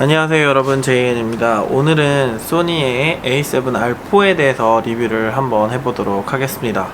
안녕하세요 여러분. 제이엔입니다. 오늘은 소니의 A7R4에 대해서 리뷰를 한번 해보도록 하겠습니다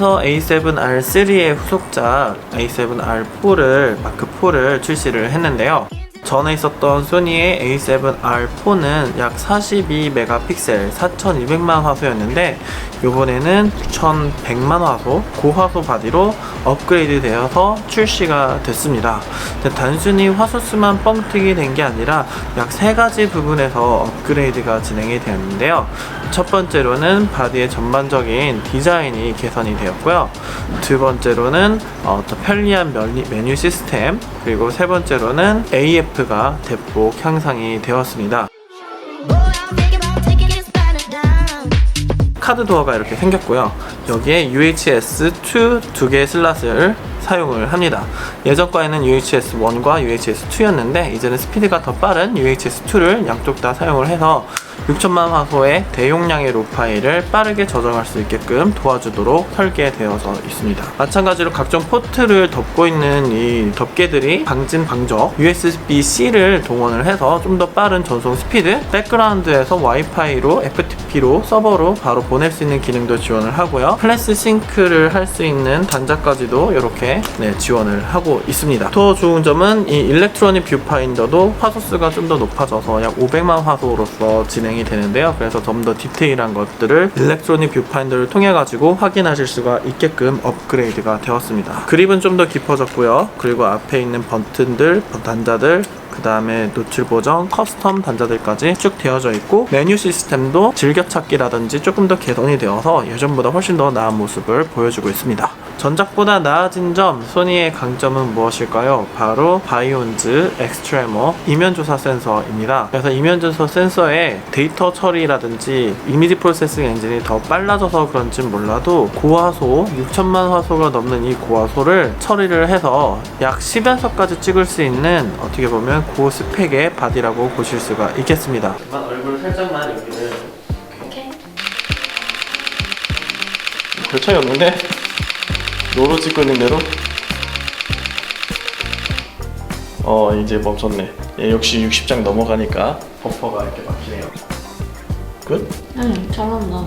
네 소니에서 A7R3의 후속작 A7R4를 마크 4를 출시를 했는데요 전에 있었던 소니의 A7R4는 약 42메가픽셀 4200만 화소였는데 이번에는 1100만 화소 고화소 바디로 업그레이드 되어서 출시가 됐습니다. 단순히 화소수만 뻥튀기 된 게 아니라 약세 가지 부분에서 업그레이드가 진행이 되었는데요. 첫 번째로는 바디의 전반적인 디자인이 개선이 되었고요. 두 번째로는 어, 더 편리한 메뉴 시스템 그리고 세 번째로는 AF 가 대폭 향상이 되었습니다. 카드 도어가 이렇게 생겼고요. 여기에 UHS-2 두 개의 슬롯을 사용을 합니다. 예전 거에는 UHS-1과 UHS-2였는데 이제는 스피드가 더 빠른 UHS-2를 양쪽 다 사용을 해서 6천만 화소의 대용량의 로 파일을 빠르게 저장할 수 있게끔 도와주도록 설계되어서 있습니다. 마찬가지로 각종 포트를 덮고 있는 이 덮개들이 방진 방적 USB-C를 동원을 해서 좀 더 빠른 전송 스피드, 백그라운드에서 와이파이로 FTP로 서버로 바로 보낼 수 있는 기능도 지원을 하고요. 플래시 싱크를 할 수 있는 단자까지도 이렇게 네, 지원을 하고 있습니다. 더 좋은 점은 이 일렉트로닉 뷰파인더도 화소수가 좀 더 높아져서 약 500만 화소로서 진행이 되는데요. 그래서 좀 더 디테일한 것들을 일렉트로닉 뷰파인더를 통해 가지고 확인하실 수가 있게끔 업그레이드가 되었습니다. 그립은 좀 더 깊어졌고요. 그리고 앞에 있는 버튼들, 단자들 그 다음에 노출 보정, 커스텀 단자들까지 쭉 되어져 있고 메뉴 시스템도 즐겨찾기라든지 조금 더 개선이 되어서 예전보다 훨씬 더 나은 모습을 보여주고 있습니다. 전작보다 나아진 점, 소니의 강점은 무엇일까요? 바로 바이온즈 엑스트레머 이면 조사 센서입니다. 그래서 이면 조사 센서의 데이터 처리라든지 이미지 프로세싱 엔진이 더 빨라져서 그런지 몰라도 고화소 6천만 화소가 넘는 이 고화소를 처리를 해서 약 10연속까지 찍을 수 있는 어떻게 보면 고스펙의 바디라고 보실 수가 있겠습니다. 얼굴 살짝만 여기를 Okay. 별 차이 없는데? 노로 찍고 있는 대로? 어 이제 멈췄네. 예, 역시 60장 넘어가니까 버퍼가 이렇게 막히네요. 끝? 응, 잘한다.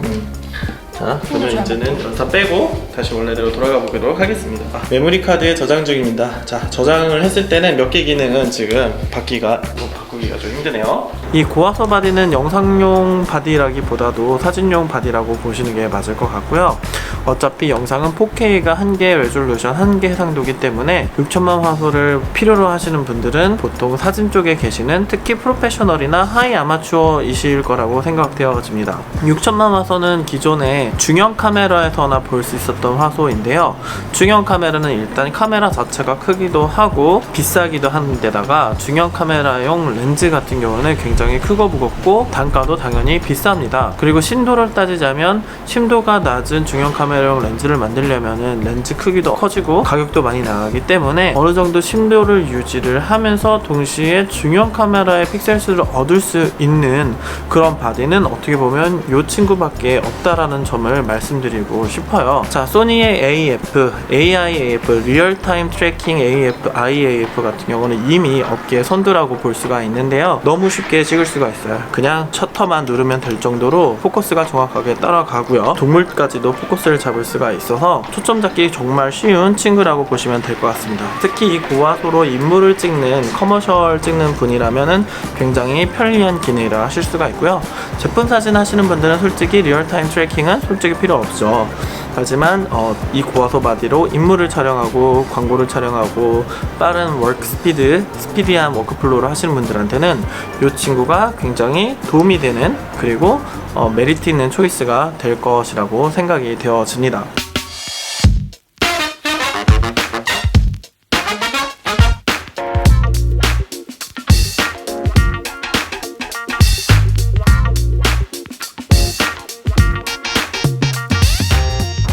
자 그러면 이제는 다 빼고 다시 원래대로 돌아가 보도록 하겠습니다. 아, 메모리 카드에 저장 중입니다. 자 저장을 했을 때는 몇 개 기능은 지금 바뀌가 뭐 바꾸기가 좀 힘드네요. 이 고화소 바디는 영상용 바디라기보다도 사진용 바디라고 보시는 게 맞을 것 같고요 어차피 영상은 4K가 한 개 레졸루션 한 개 해상도기 때문에 6천만 화소를 필요로 하시는 분들은 보통 사진 쪽에 계시는 특히 프로페셔널이나 하이 아마추어이실 거라고 생각되어집니다 6천만 화소는 기존에 중형 카메라에서나 볼 수 있었던 화소인데요 중형 카메라는 일단 카메라 자체가 크기도 하고 비싸기도 한데다가 중형 카메라용 렌즈 같은 경우는 굉장히 크고 무겁고 단가도 당연히 비쌉니다. 그리고 심도를 따지자면 심도가 낮은 중형 카메라 용 렌즈를 만들려면은 렌즈 크기도 커지고 가격도 많이 나가기 때문에 어느 정도 심도를 유지를 하면서 동시에 중형 카메라의 픽셀 수를 얻을 수 있는 그런 바디는 어떻게 보면 이 친구밖에 없다라는 점을 말씀드리고 싶어요. 자, 소니의 AF, AIAF, 리얼타임 트래킹 AF, IAF 같은 경우는 이미 업계의 선두라고 볼 수가 있는데요. 너무 쉽게 찍을 수가 있어요. 그냥 셔터만 누르면 될 정도로 포커스가 정확하게 따라가고요. 동물까지도 포커스를 잡을 수가 있어서 초점 잡기 정말 쉬운 친구라고 보시면 될 것 같습니다. 특히 이 고화소로 인물을 찍는 커머셜 찍는 분이라면은 굉장히 편리한 기능이라 하실 수가 있고요. 제품 사진 하시는 분들은 솔직히 리얼타임 트래킹은 솔직히 필요 없죠. 하지만 어, 이 고화소 바디로 인물을 촬영하고 광고를 촬영하고 빠른 워크 스피드, 스피디한 워크플로우를 하시는 분들한테는 이 친구가 굉장히 도움이 되는 그리고 어, 메리트 있는 초이스가 될 것이라고 생각이 되어집니다.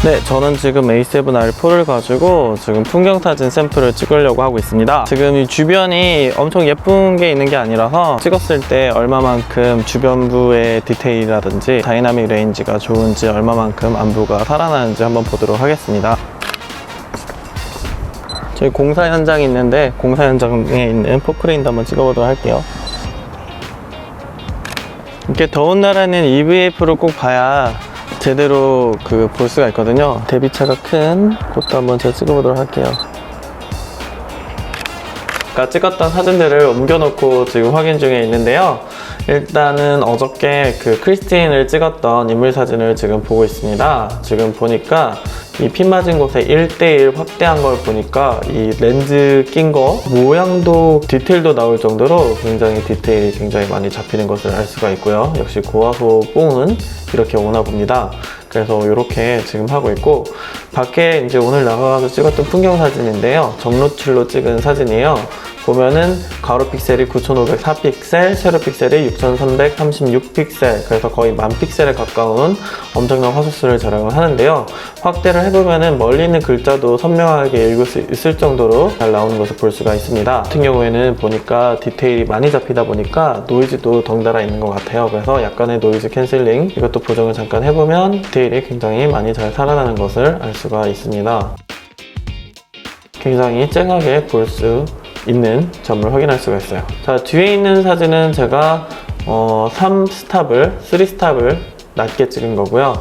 네, 저는 지금 A7R4를 가지고 지금 풍경사진 샘플을 찍으려고 하고 있습니다. 지금 이 주변이 엄청 예쁜 게 있는 게 아니라서 찍었을 때 얼마만큼 주변부의 디테일이라든지 다이나믹 레인지가 좋은지 얼마만큼 안부가 살아나는지 한번 보도록 하겠습니다. 저희 공사 현장이 있는데 공사 현장에 있는 포크레인도 한번 찍어보도록 할게요. 이렇게 더운 날에는 EVF를 꼭 봐야 제대로 그 볼 수가 있거든요. 대비차가 큰 곳도 한번 제가 찍어보도록 할게요. 아까 찍었던 사진들을 옮겨놓고 지금 확인 중에 있는데요. 일단은 어저께 그 크리스틴을 찍었던 인물 사진을 지금 보고 있습니다. 지금 보니까 이 핀 맞은 곳에 1대1 확대한 걸 보니까 이 렌즈 낀 거 모양도 디테일도 나올 정도로 굉장히 디테일이 굉장히 많이 잡히는 것을 알 수가 있고요. 역시 고화소 뽕은 이렇게 오나 봅니다. 그래서 이렇게 지금 하고 있고 밖에 이제 오늘 나가서 찍었던 풍경 사진인데요. 정로출로 찍은 사진이에요. 보면은 가로 픽셀이 9504픽셀, 세로 픽셀이 6336픽셀, 그래서 거의 만 픽셀에 가까운 엄청난 화소수를 자랑을 하는데요. 확대를 해보면은 멀리 있는 글자도 선명하게 읽을 수 있을 정도로 잘 나오는 것을 볼 수가 있습니다. 같은 경우에는 보니까 디테일이 많이 잡히다 보니까 노이즈도 덩달아 있는 것 같아요. 그래서 약간의 노이즈 캔슬링 이것도 보정을 잠깐 해보면 디테일이 굉장히 많이 잘 살아나는 것을 알 수가 있습니다. 굉장히 쨍하게 볼 수 있는 점을 확인할 수가 있어요. 자, 뒤에 있는 사진은 제가 어, 3스탑을, 3스탑을 낮게 찍은 거고요.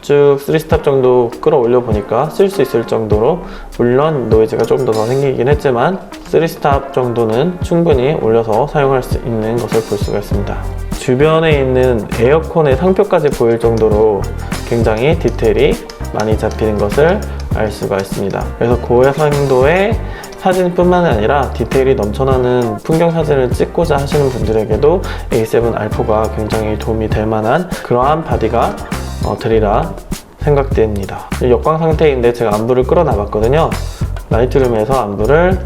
쭉 3스탑 정도 끌어올려 보니까 쓸 수 있을 정도로 물론 노이즈가 조금 더, 더 생기긴 했지만 3스탑 정도는 충분히 올려서 사용할 수 있는 것을 볼 수가 있습니다. 주변에 있는 에어컨의 상표까지 보일 정도로 굉장히 디테일이 많이 잡히는 것을 알 수가 있습니다. 그래서 고해상도의 사진뿐만 아니라 디테일이 넘쳐나는 풍경 사진을 찍고자 하시는 분들에게도 A7R4가 굉장히 도움이 될 만한 그러한 바디가 어, 되리라 생각됩니다. 역광 상태인데 제가 안부를 끌어나봤거든요. 라이트룸에서 안부를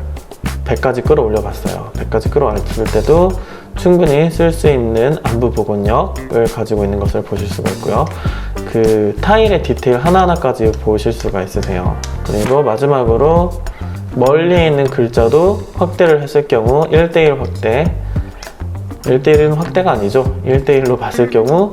100까지 끌어올려 봤어요. 100까지 끌어올렸을 때도 충분히 쓸 수 있는 안부 복원력을 가지고 있는 것을 보실 수가 있고요. 그 타일의 디테일 하나하나까지 보실 수가 있으세요. 그리고 마지막으로 멀리 있는 글자도 확대를 했을 경우 1대1 확대 1대1은 확대가 아니죠. 1대1로 봤을 경우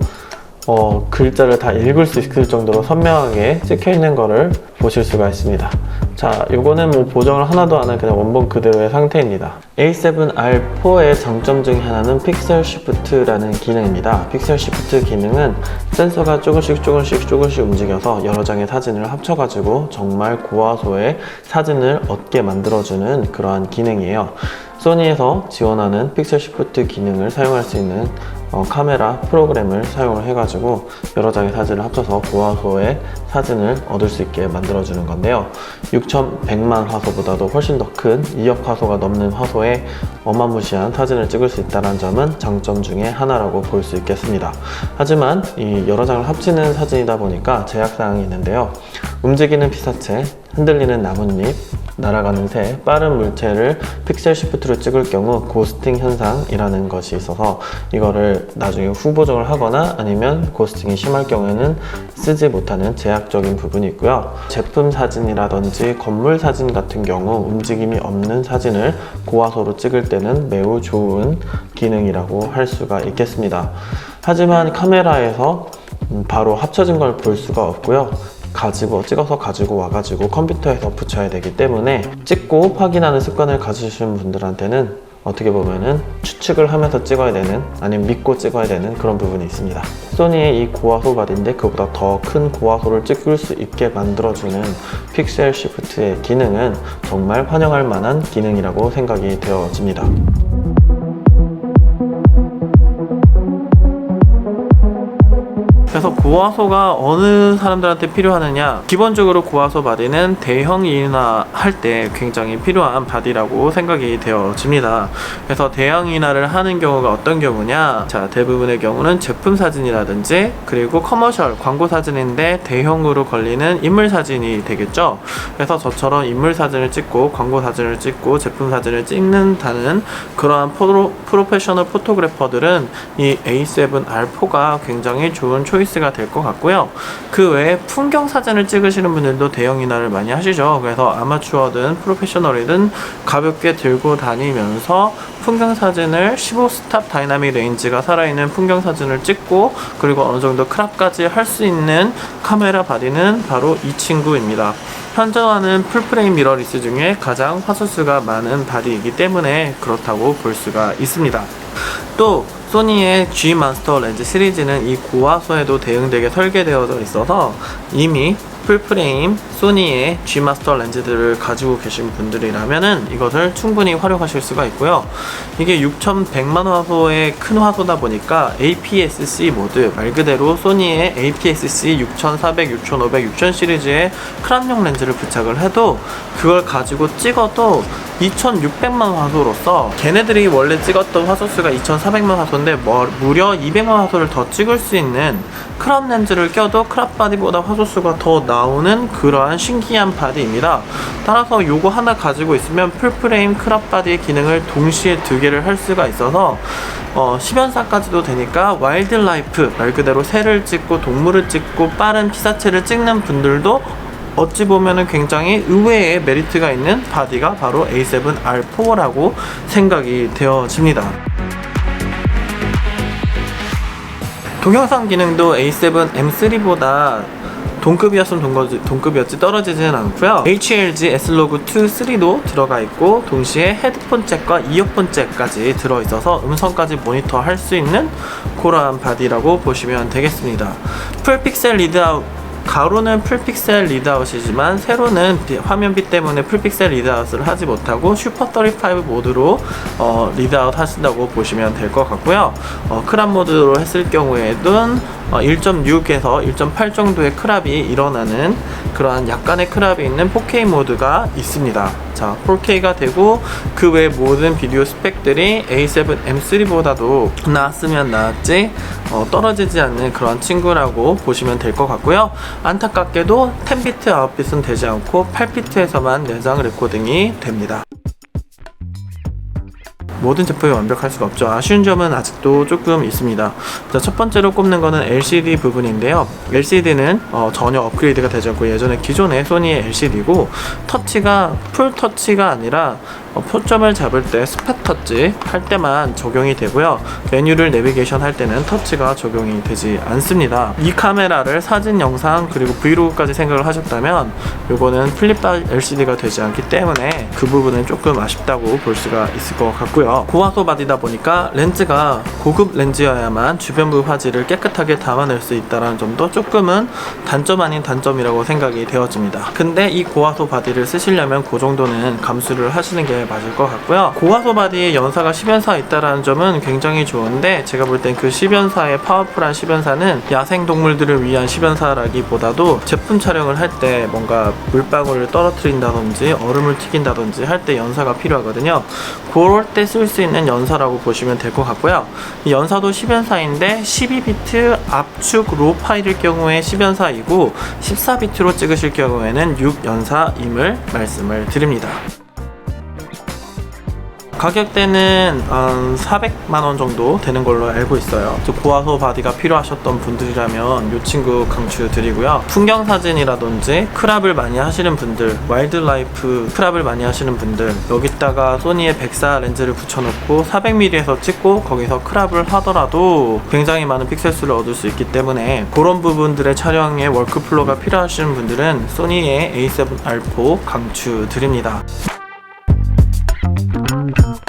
어, 글자를 다 읽을 수 있을 정도로 선명하게 찍혀 있는 것을 보실 수가 있습니다. 자, 요거는 뭐 보정을 하나도 안 한 그냥 원본 그대로의 상태입니다. A7R4의 장점 중에 하나는 픽셀 시프트라는 기능입니다. 픽셀 시프트 기능은 센서가 조금씩 조금씩 조금씩 움직여서 여러 장의 사진을 합쳐가지고 정말 고화소의 사진을 얻게 만들어주는 그러한 기능이에요. 소니에서 지원하는 픽셀 시프트 기능을 사용할 수 있는 어, 카메라 프로그램을 사용을 해가지고 여러 장의 사진을 합쳐서 고화소의 사진을 얻을 수 있게 만들어주는 건데요. 6100만 화소보다도 훨씬 더 큰 2억 화소가 넘는 화소에 어마무시한 사진을 찍을 수 있다는 점은 장점 중에 하나라고 볼 수 있겠습니다. 하지만 이 여러 장을 합치는 사진이다 보니까 제약사항이 있는데요. 움직이는 피사체, 흔들리는 나뭇잎, 날아가는 새, 빠른 물체를 픽셀 시프트로 찍을 경우 고스팅 현상이라는 것이 있어서 이거를 나중에 후보정을 하거나 아니면 고스팅이 심할 경우에는 쓰지 못하는 제약적인 부분이 있고요. 제품 사진이라든지 건물 사진 같은 경우 움직임이 없는 사진을 고화소로 찍을 때는 매우 좋은 기능이라고 할 수가 있겠습니다. 하지만 카메라에서 음, 바로 합쳐진 걸 볼 수가 없고요. 가지고 찍어서 가지고 와가지고 컴퓨터에서 붙여야 되기 때문에 찍고 확인하는 습관을 가지신 분들한테는 어떻게 보면은 추측을 하면서 찍어야 되는 아니면 믿고 찍어야 되는 그런 부분이 있습니다. 소니의 이 고화소 바디인데 그보다 더 큰 고화소를 찍을 수 있게 만들어주는 픽셀 시프트의 기능은 정말 환영할 만한 기능이라고 생각이 되어집니다. 그래서 고화소가 어느 사람들한테 필요하느냐? 기본적으로 고화소 바디는 대형 인화 할 때 굉장히 필요한 바디라고 생각이 되어집니다. 그래서 대형 인화를 하는 경우가 어떤 경우냐? 자 대부분의 경우는 제품 사진이라든지 그리고 커머셜 광고 사진인데 대형으로 걸리는 인물 사진이 되겠죠? 그래서 저처럼 인물 사진을 찍고 광고 사진을 찍고 제품 사진을 찍는다는 그러한 프로, 프로페셔널 포토그래퍼들은 이 A7R4가 굉장히 좋은 초이스 가 될 것 같고요 그 외에 풍경 사진을 찍으시는 분들도 대형 인화를 많이 하시죠 그래서 아마추어든 프로페셔널이든 가볍게 들고 다니면서 풍경 사진을 15스탑 다이나믹 레인지가 살아있는 풍경 사진을 찍고 그리고 어느 정도 크랍까지 할 수 있는 카메라 바디는 바로 이 친구입니다. 현존하는 풀프레임 미러리스 중에 가장 화소수가 많은 바디이기 때문에 그렇다고 볼 수가 있습니다. 또 소니의 G 마스터 렌즈 시리즈는 이 고화소에도 대응되게 설계되어져 있어서 이미 풀프레임 소니의 G 마스터 렌즈들을 가지고 계신 분들이라면은 이것을 충분히 활용하실 수가 있고요. 이게 6100만 화소의 큰 화소다 보니까 APS-C 모드 말 그대로 소니의 APS-C 6400, 6500, 6000 시리즈의 크랍용 렌즈를 부착을 해도 그걸 가지고 찍어도 2600만 화소로서 걔네들이 원래 찍었던 화소 수가 2400만 화소인데 뭐 무려 200만 화소를 더 찍을 수 있는 크랍 렌즈를 껴도 크랍 바디보다 화소 수가 더 나 오는 그러한 신기한 바디입니다. 따라서 요거 하나 가지고 있으면 풀프레임 크랍 바디의 기능을 동시에 두 개를 할 수가 있어서 어, 10연사까지도 되니까 와일드라이프 말 그대로 새를 찍고 동물을 찍고 빠른 피사체를 찍는 분들도 어찌 보면은 굉장히 의외의 메리트가 있는 바디가 바로 A7R4라고 생각이 되어집니다. 동영상 기능도 A7 M3보다 동급이었으면 동거지, 동급이었지 떨어지지는 않고요. HLG S-Log 2 3도 들어가 있고 동시에 헤드폰 잭과 이어폰 잭까지 들어 있어서 음성까지 모니터 할 수 있는 그러한 바디라고 보시면 되겠습니다. 풀 픽셀 리드아웃 가로는 풀픽셀 리드아웃이지만 세로는 비- 화면비 때문에 풀픽셀 리드아웃을 하지 못하고 슈퍼 35 모드로 어, 리드아웃 하신다고 보시면 될 것 같고요. 어, 크랍 모드로 했을 경우에는 어, 1.6에서 1.8 정도의 크랍이 일어나는 그러한 약간의 크랍이 있는 4K 모드가 있습니다. 자, 4K가 되고 그 외 모든 비디오 스펙들이 A7 M3보다도 나았으면 나았지 어, 떨어지지 않는 그런 친구라고 보시면 될 것 같고요. 안타깝게도 10비트, 9빛은 되지 않고 8비트에서만 내장 레코딩이 됩니다. 모든 제품이 완벽할 수가 없죠. 아쉬운 점은 아직도 조금 있습니다. 자, 첫 번째로 꼽는 거는 LCD 부분인데요. LCD는 전혀 업그레이드가 되지 않고 예전에 기존의 소니의 LCD고 터치가 풀 터치가 아니라 어, 포점을 잡을 때 스팟 터치 할 때만 적용이 되고요. 메뉴를 내비게이션 할 때는 터치가 적용이 되지 않습니다. 이 카메라를 사진, 영상 그리고 브이로그까지 생각을 하셨다면 이거는 플립바 LCD가 되지 않기 때문에 그 부분은 조금 아쉽다고 볼 수가 있을 것 같고요. 고화소 바디다 보니까 렌즈가 고급 렌즈여야만 주변부 화질을 깨끗하게 담아낼 수 있다는 점도 조금은 단점 아닌 단점이라고 생각이 되어집니다. 근데 이 고화소 바디를 쓰시려면 그 정도는 감수를 하시는 게 맞을 것 같고요. 고화소 바디에 연사가 10연사 있다는 점은 굉장히 좋은데 제가 볼 땐 그 10연사의 파워풀한 10연사는 야생 동물들을 위한 10연사라기보다도 제품 촬영을 할 때 뭔가 물방울을 떨어뜨린다든지 얼음을 튀긴다든지 할 때 연사가 필요하거든요. 그럴 때 쓸 수 있는 연사라고 보시면 될 것 같고요. 이 연사도 10연사인데 12비트 압축 로 파일일 경우에 10연사이고 14비트로 찍으실 경우에는 6연사임을 말씀을 드립니다. 가격대는 한 400만 원 정도 되는 걸로 알고 있어요. 저 고화소 바디가 필요하셨던 분들이라면 이 친구 강추 드리고요. 풍경 사진이라든지 크랍을 많이 하시는 분들, 와일드라이프 크랍을 많이 하시는 분들 여기다가 소니의 104 렌즈를 붙여놓고 400mm에서 찍고 거기서 크랍을 하더라도 굉장히 많은 픽셀 수를 얻을 수 있기 때문에 그런 부분들의 촬영에 워크플로가 필요하시는 분들은 소니의 A7R4 강추 드립니다. Thank you.